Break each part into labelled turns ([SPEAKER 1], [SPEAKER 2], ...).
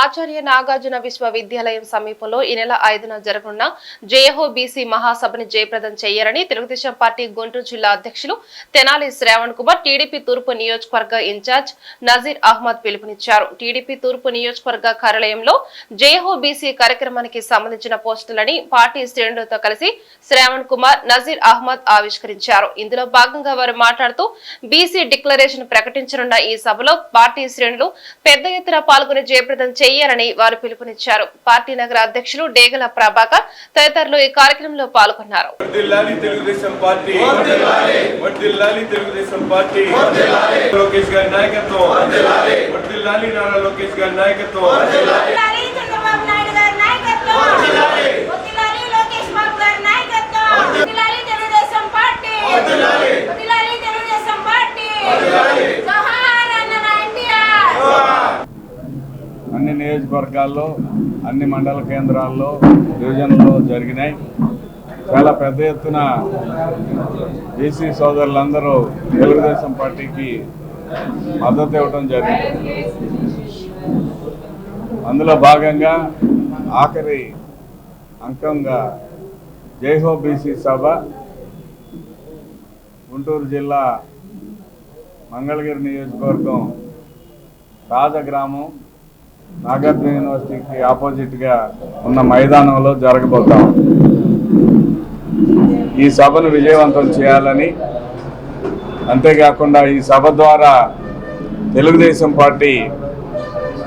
[SPEAKER 1] ఆచార్య నాగార్జున విశ్వవిద్యాలయం సమీపంలో ఈ నెల ఐదున జరగనున్న జేహో బీసీ మహాసభని జయప్రదం చేయాలని తెలుగుదేశం పార్టీ గుంటూరు జిల్లా అధ్యక్షులు తెనాలి శ్రావణ్ కుమార్ టీడీపీ తూర్పు నియోజకవర్గ ఇన్ఛార్జ్ నజీర్ అహ్మద్ పిలుపునిచ్చారు. టీడీపీ తూర్పు నియోజకవర్గ కార్యాలయంలో జేహో బీసీ కార్యక్రమానికి సంబంధించిన పోస్టులని పార్టీ శ్రేణులతో కలిసి శ్రావణ్ కుమార్ నజీర్ అహ్మద్ ఆవిష్కరించారు. ఇందులో భాగంగా వారు మాట్లాడుతూ బీసీ డిక్లరేషన్ ప్రకటించనున్న ఈ సభలో పార్టీ శ్రేణులు పెద్ద ఎత్తున పాల్గొని జయప్రదం చేయాలని వారు పిలుపునిచ్చారు. పార్టీ నగర అధ్యక్షులు డేగల ప్రభాకర్ తదితరులు ఈ కార్యక్రమంలో పాల్గొన్నారు.
[SPEAKER 2] వర్ధిల్లాలి తెలుగుదేశం పార్టీ. వర్ధిల్లాలి తెలుగుదేశం పార్టీ. లోకేష్ గారి నాయకత్వం. వర్ధిల్లాలి నారా లోకేష్ గారి నాయకత్వం
[SPEAKER 3] వర్ధిల్లాలి చంద్రబాబు నాయుడు గారి నాయకత్వం వర్ధిల్లాలి లోకేష్ బాబు గారి నాయకత్వం వర్ధిల్లాలి తెలుగుదేశం పార్టీ వర్ధిల్లాలి తెలుగుదేశం పార్టీ జోహార్ అన్న ఎన్టీఆర్
[SPEAKER 4] అన్ని నియోజకవర్గాల్లో అన్ని మండల కేంద్రాల్లో డివిజన్లో జరిగినాయి. చాలా పెద్ద ఎత్తున బీసీ సోదరులందరూ తెలుగుదేశం పార్టీకి మద్దతు ఇవ్వడం జరిగింది. అందులో భాగంగా ఆఖరి అంకంగా జైహో బీసీ సభ గుంటూరు జిల్లా మంగళగిరి నియోజకవర్గం రాజగ్రామం నాగార్జున యూనివర్సిటీకి ఆపోజిట్గా ఉన్న మైదానంలో జరగబోతాం ఈ సభను విజయవంతం చేయాలని అంతేకాకుండా ఈ సభ ద్వారా తెలుగుదేశం పార్టీ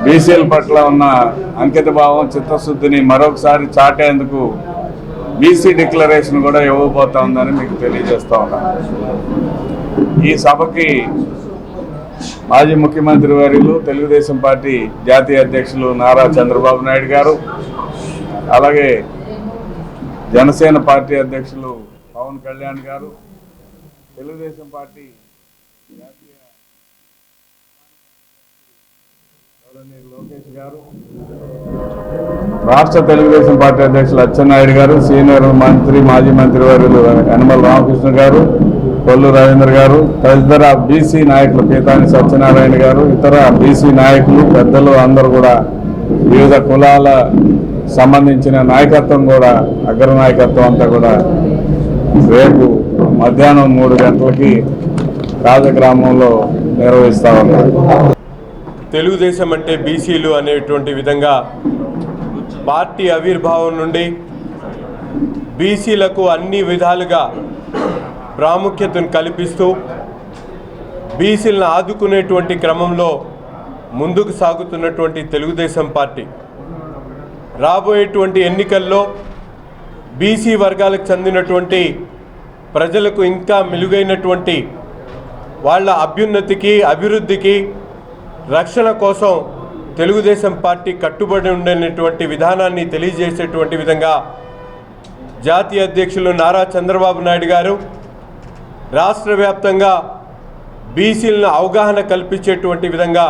[SPEAKER 4] బీసీల పట్ల ఉన్న అంకిత భావం చిత్తశుద్ధిని మరొకసారి చాటేందుకు బీసీ డిక్లరేషన్ కూడా ఇవ్వబోతా ఉందని మీకు తెలియజేస్తా ఉన్నాను. ఈ సభకి మాజీ ముఖ్యమంత్రి వర్యులు తెలుగుదేశం పార్టీ జాతీయ అధ్యక్షులు నారా చంద్రబాబు నాయుడు గారు అలాగే జనసేన పార్టీ అధ్యక్షులు పవన్ కళ్యాణ్ గారు తెలుగుదేశం పార్టీ జాతీయ లోకేష్ గారు రాష్ట్ర తెలుగుదేశం పార్టీ అధ్యక్షులు అచ్చెన్నాయుడు గారు సీనియర్ మంత్రి మాజీ మంత్రి వర్యులు యనమల రామకృష్ణ గారు కొల్లు రవీంద్ర గారు తదితర బీసీ నాయకులు పీతాని సత్యనారాయణ గారు ఇతర బీసీ నాయకులు పెద్దలు అందరూ కూడా వివిధ కులాల సంబంధించిన నాయకత్వం కూడా అగ్ర నాయకత్వం అంతా కూడా రేపు మధ్యాహ్నం మూడు గంటలకి రాజగ్రామంలో నిర్వహిస్తా ఉన్నారు.
[SPEAKER 2] తెలుగుదేశం అంటే బీసీలు అనేటువంటి విధంగా పార్టీ ఆవిర్భావం నుండి బీసీలకు అన్ని విధాలుగా ప్రాముఖ్యతను కల్పిస్తూ బీసీలను ఆదుకునేటువంటి క్రమంలో ముందుకు సాగుతున్నటువంటి తెలుగుదేశం పార్టీ. రాబోయేటువంటి ఎన్నికల్లో బీసీ వర్గాలకు చెందినటువంటి ప్రజలకు ఇంకా మెలుగైనటువంటి వాళ్ళ అభ్యున్నతికి అభివృద్ధికి రక్షణ కోసం తెలుగుదేశం పార్టీ కట్టుబడి ఉండేటువంటి విధానాన్ని తెలియజేసేటువంటి విధంగా జాతీయ అధ్యక్షులు నారా చంద్రబాబు నాయుడు గారు రాష్ట్ర వ్యాప్తంగా బీసీలను అవగాహన కల్పించేటువంటి విధంగా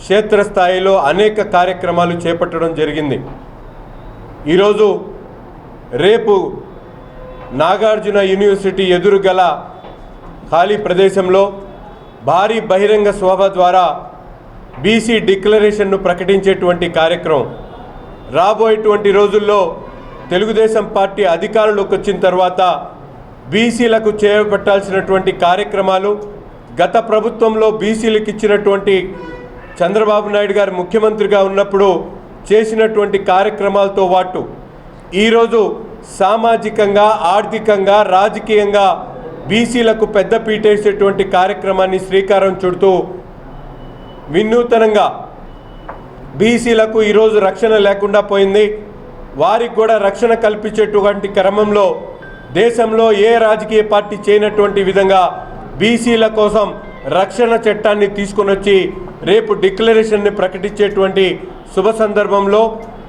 [SPEAKER 2] క్షేత్రస్థాయిలో అనేక కార్యక్రమాలు చేపట్టడం జరిగింది. ఈరోజు రేపు నాగార్జున యూనివర్సిటీ ఎదురు గల ఖాళీ ప్రదేశంలో భారీ బహిరంగ సభ ద్వారా బీసీ డిక్లరేషన్ను ప్రకటించేటువంటి కార్యక్రమం. రాబోయేటువంటి రోజుల్లో తెలుగుదేశం పార్టీ అధికారంలోకి వచ్చిన తర్వాత బీసీలకు చేపట్టాల్సినటువంటి కార్యక్రమాలు గత ప్రభుత్వంలో బీసీలకు ఇచ్చినటువంటి చంద్రబాబు నాయుడు గారు ముఖ్యమంత్రిగా ఉన్నప్పుడు చేసినటువంటి కార్యక్రమాలతో పాటు ఈరోజు సామాజికంగా ఆర్థికంగా రాజకీయంగా బీసీలకు పెద్ద పీటేసేటువంటి కార్యక్రమాన్ని శ్రీకారం చుడుతూ వినూతనంగా బీసీలకు ఈరోజు రక్షణ లేకుండా పోయింది. వారికి కూడా రక్షణ కల్పించేటువంటి క్రమంలో దేశంలో ఏ రాజకీయ పార్టీ చేయనటువంటి విధంగా బీసీల కోసం రక్షణ చట్టాన్ని తీసుకొని వచ్చి రేపు డిక్లరేషన్ని ప్రకటించేటువంటి శుభ సందర్భంలో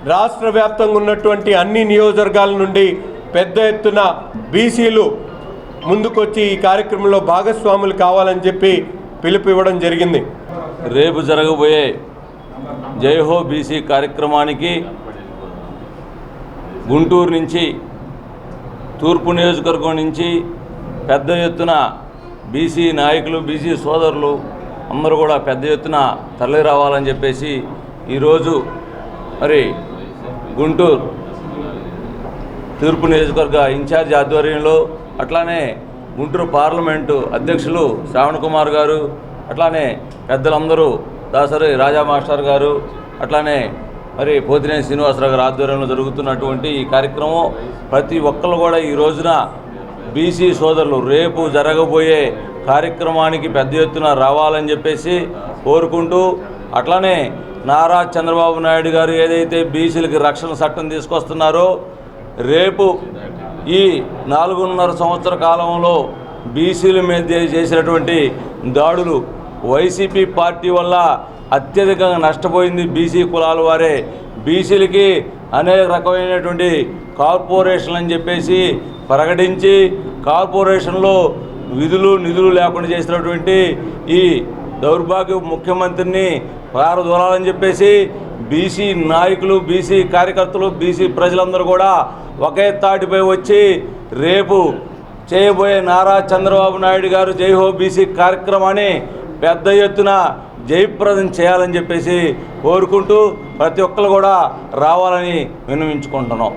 [SPEAKER 2] రాష్ట్ర వ్యాప్తంగా ఉన్నటువంటి అన్ని నియోజకవర్గాల నుండి పెద్ద ఎత్తున బీసీలు ముందుకొచ్చి ఈ కార్యక్రమంలో భాగస్వాములు కావాలని చెప్పి పిలుపు ఇవ్వడం జరిగింది.
[SPEAKER 5] రేపు జరగబోయే జైహో బీసీ కార్యక్రమానికి గుంటూరు నుంచి తూర్పు నియోజకవర్గం నుంచి పెద్ద ఎత్తున బీసీ నాయకులు బీసీ సోదరులు అందరూ కూడా పెద్ద ఎత్తున తరలి రావాలని చెప్పేసి ఈరోజు మరి గుంటూరు తూర్పు నియోజకవర్గ ఇన్ఛార్జ్ ఆధ్వర్యంలో అట్లానే గుంటూరు పార్లమెంటు అధ్యక్షులు శ్రావణ్ కుమార్ గారు అట్లానే పెద్దలందరూ దాసరి రాజా మాస్టర్ గారు అట్లానే మరి పోతినేని శ్రీనివాసరావు గారి ఆధ్వర్యంలో జరుగుతున్నటువంటి ఈ కార్యక్రమం ప్రతి ఒక్కరు కూడా ఈ రోజున బీసీ సోదరులు రేపు జరగబోయే కార్యక్రమానికి పెద్ద ఎత్తున రావాలని చెప్పేసి కోరుకుంటూ అట్లానే నారా చంద్రబాబు నాయుడు గారు ఏదైతే బీసీలకి రక్షణ చట్టం తీసుకొస్తున్నారో రేపు ఈ నాలుగున్నర సంవత్సర కాలంలో బీసీల మీద చేసినటువంటి దాడులు వైసీపీ పార్టీ వల్ల అత్యధికంగా నష్టపోయింది బీసీ కులాల వారే. బీసీలకి అనేక రకమైనటువంటి కార్పొరేషన్లు అని చెప్పేసి ప్రకటించి కార్పొరేషన్లో విధులు నిధులు లేకుండా చేసినటువంటి ఈ దౌర్భాగ్య ముఖ్యమంత్రిని పారదూరాలని చెప్పేసి బీసీ నాయకులు బీసీ కార్యకర్తలు బీసీ ప్రజలందరూ కూడా ఒకే తాటిపై వచ్చి రేపు చేయబోయే నారా చంద్రబాబు నాయుడు గారు జై హో బీసీ కార్యక్రమాన్ని పెద్ద ఎత్తున జయప్రదం చేయాలని చెప్పేసి కోరుకుంటూ ప్రతి ఒక్కరు కూడా రావాలని విన్నవించుకుంటున్నాం.